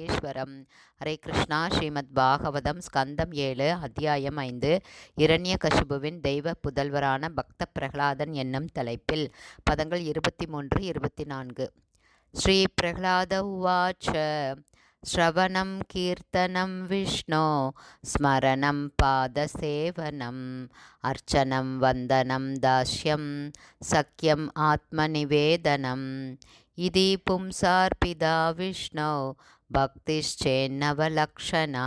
ஈஸ்வரம் ஹரே கிருஷ்ணா ஸ்ரீமத் பாகவதம் ஸ்கந்தம் ஏழு அத்தியாயம் ஐந்து இரண்ய கசிபுவின் தெய்வ புதல்வரான பக்த பிரகலாதன் என்னும் தலைப்பில் பதங்கள் இருபத்தி மூன்று இருபத்தி நான்கு ஸ்ரீ பிரகலாத உவாச்ச श्रवणं कीर्तनं विष्णो स्मरणं पादसेवनम् अर्चनं वन्दनं दास्यं सख्यम् आत्मनिवेदनम् इति पुंसार्पिता विष्णौ भक्तिश्चेन्नवलक्षणा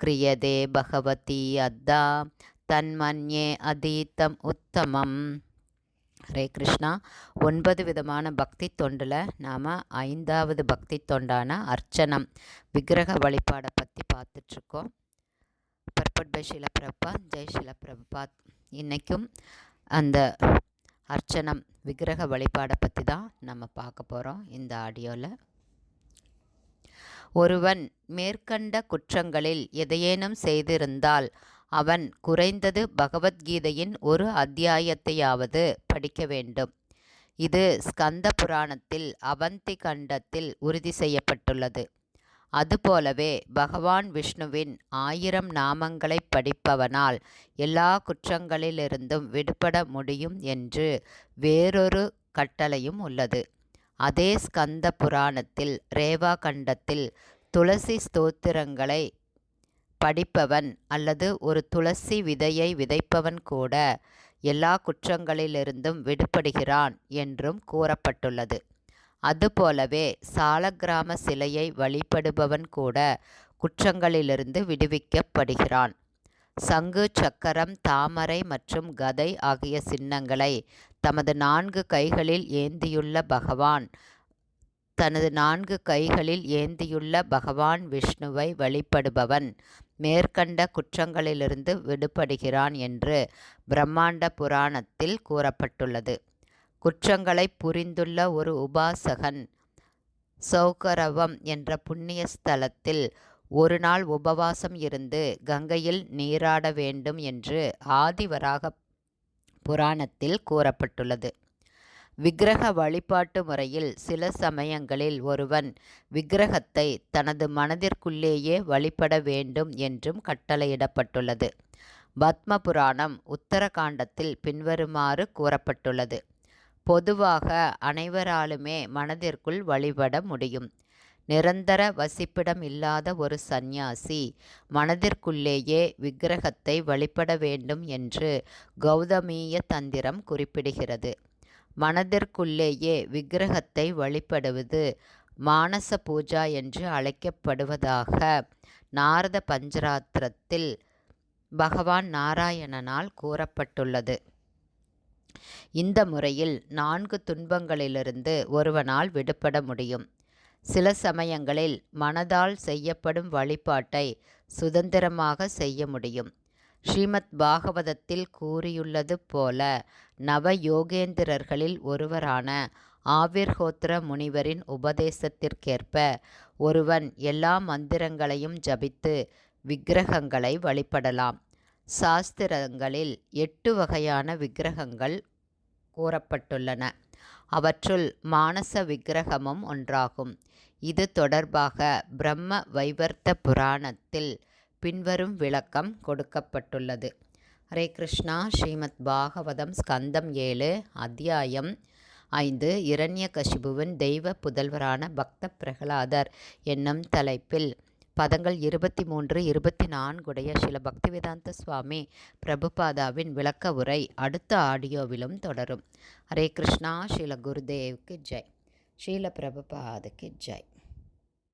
क्रियते भगवती अद्दा तन्मन्ये अधीतम् उत्तमम् ஹரே கிருஷ்ணா ஒன்பது விதமான பக்தி தொண்டில் நாம் ஐந்தாவது பக்தி தொண்டான அர்ச்சனம் விக்கிரக வழிபாடை பற்றி பார்த்துட்ருக்கோம் பர்பட் பை ஷில பிரபாத் ஜெய் ஷில பிரபாத் இன்றைக்கும் அந்த அர்ச்சனம் விக்கிரக வழிபாடை பற்றி தான் நம்ம பார்க்க போகிறோம் இந்த ஆடியோவில் ஒருவன் மேற்கண்ட குற்றங்களில் எதையேனும் செய்திருந்தால் அவன் குறைந்தது பகவத்கீதையின் ஒரு அத்தியாயத்தையாவது படிக்க வேண்டும். இது ஸ்கந்த புராணத்தில் அவந்தி கண்டத்தில் உறுதி செய்யப்பட்டுள்ளது. அதுபோலவே பகவான் விஷ்ணுவின் ஆயிரம் நாமங்களை படிப்பவனால் எல்லா குற்றங்களிலிருந்தும் விடுபட முடியும் என்று வேறொரு கட்டளையும் உள்ளது. அதே ஸ்கந்த புராணத்தில் ரேவா கண்டத்தில் துளசி ஸ்தோத்திரங்களை படிப்பவன் அல்லது ஒரு துளசி விதையை விதைப்பவன் கூட எல்லா குற்றங்களிலிருந்தும் விடுபடுகிறான் என்றும் கூறப்பட்டுள்ளது. அதுபோலவே சாலக்கிராம சிலையை வழிபடுபவன் கூட குற்றங்களிலிருந்து விடுவிக்கப்படுகிறான். சங்கு சக்கரம் தாமரை மற்றும் கதை ஆகிய சின்னங்களை தமது நான்கு கைகளில் ஏந்தியுள்ள பகவான் தனது நான்கு கைகளில் ஏந்தியுள்ள பகவான் விஷ்ணுவை வழிபடுபவன் மேற்கண்ட குற்றங்களிலிருந்து விடுபடுகிறான் என்று பிரம்மாண்ட புராணத்தில் கூறப்பட்டுள்ளது. குற்றங்களை புரிந்துள்ள ஒரு உபாசகன். சௌகரவம் என்ற புண்ணிய ஸ்தலத்தில் ஒரு நாள் உபவாசம் இருந்து கங்கையில் நீராட வேண்டும் என்று ஆதிவராக புராணத்தில் கூறப்பட்டுள்ளது. விக்கிரக வழிபாட்டு முறையில் சில சமயங்களில் ஒருவன் விக்கிரகத்தை தனது மனதிற்குள்ளேயே வழிபட வேண்டும் என்றும் கட்டளையிடப்பட்டுள்ளது. பத்ம புராணம் உத்தரகாண்டத்தில் பின்வருமாறு கூறப்பட்டுள்ளது. பொதுவாக அனைவராலுமே மனதிற்குள் வழிபட முடியும். நிரந்தர வசிப்பிடம் இல்லாத ஒரு சந்நியாசி மனதிற்குள்ளேயே விக்கிரகத்தை வழிபட வேண்டும் என்று கௌதமீய தந்திரம் குறிப்பிடுகிறது. மனதிற்குள்ளேயே விக்கிரகத்தை வழிபடுவது மானச பூஜா என்று அழைக்கப்படுவதாக நாரத பஞ்சராத்திரத்தில் பகவான் நாராயணனால் கூறப்பட்டுள்ளது. இந்த முறையில் நான்கு துன்பங்களிலிருந்து ஒருவனால் விடுபட முடியும். சில சமயங்களில் மனதால் செய்யப்படும் வழிபாட்டை சுதந்திரமாக செய்ய முடியும். ஸ்ரீமத் பாகவதத்தில் கூறியுள்ளது போல நவ யோகேந்திரர்களில் ஒருவரான ஆவிர்ஹோத்திர முனிவரின் உபதேசத்திற்கேற்ப ஒருவன் எல்லா மந்திரங்களையும் ஜபித்து விக்கிரகங்களை வழிபடலாம். சாஸ்திரங்களில் எட்டு வகையான விக்கிரகங்கள் கூறப்பட்டுள்ளன. அவற்றுள் மானச விக்கிரகமும் ஒன்றாகும். இது தொடர்பாக பிரம்ம வைவர்த்த புராணத்தில் பின்வரும் விளக்கம் கொடுக்கப்பட்டுள்ளது. ஹரே கிருஷ்ணா ஸ்ரீமத் பாகவதம் ஸ்கந்தம் ஏழு அத்தியாயம் ஐந்து இரண்ய கசிபுவின் தெய்வ புதல்வரான பக்த பிரகலாதர் என்னும் தலைப்பில் பதங்கள் இருபத்தி மூன்று இருபத்தி நான்குடைய சில பக்திவேதாந்த சுவாமி பிரபுபாதாவின் விளக்க உரை அடுத்த ஆடியோவிலும் தொடரும். ஹரே கிருஷ்ணா ஸ்ரீல குருதேவுக்கு ஜெய். ஸ்ரீல பிரபுபாதுக்கு ஜெய்.